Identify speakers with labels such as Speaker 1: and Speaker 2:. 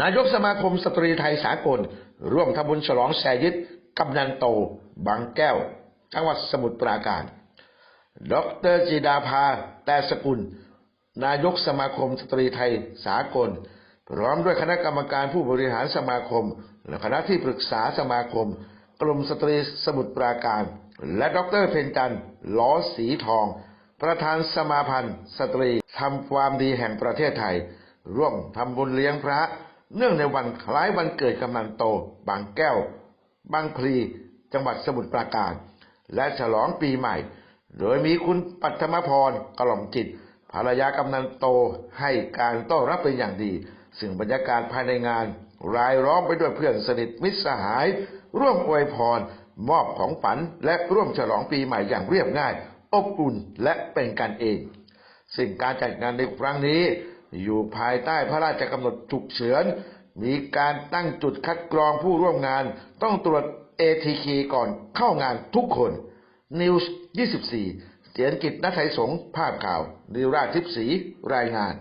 Speaker 1: นายกสมาคมสตรีไทยสากล ร่วมทำบุญฉลองแสยิดกำนันโต บางแก้ว จังหวัดสมุทรปราการ ดรจิดาภา แต่สกุล นายกสมาคมสตรีไทยสากล พร้อมด้วยคณะกรรมการผู้บริหารสมาคม และคณะที่ปรึกษาสมาคม กลุ่มสตรีสมุทรปราการ และดรเพ็ญจันทร์ล้อสีทอง ประธานสมาพันธ์ สตรีทำความดีแห่งประเทศไทยร่วมทำบุญเลี้ยงพระ เนื่องในวันคล้ายวันเกิดกำนันโต บางแก้ว บางพลี จังหวัดสมุทรปราการ และฉลองปีใหม่ โดยมีคุณปัทมพรกล่อมจิต ภรรยากำนันโตให้การต้อนรับเป็นอย่างดี ซึ่งบรรยากาศภายในงาน รายล้อมไปด้วยเพื่อนสนิทมิตรสหาย ร่วมอวยพร มอบของฝันและร่วมฉลองปีใหม่อย่างเรียบง่าย อบอุ่นและเป็นกันเอง ซึ่งการจัดงานในครั้งนี้ อยู่ภายใต้พระราชกำหนดฉุกเฉิน มีการตั้งจุดคัดกรองผู้ร่วมงาน ต้องตรวจ ATK ก่อนเข้างานทุกคน นิวส์ 24 เสียนกิจนัทไทยสงฆ์ภาพข่าว นิราชทิพย์ศรีรายงาน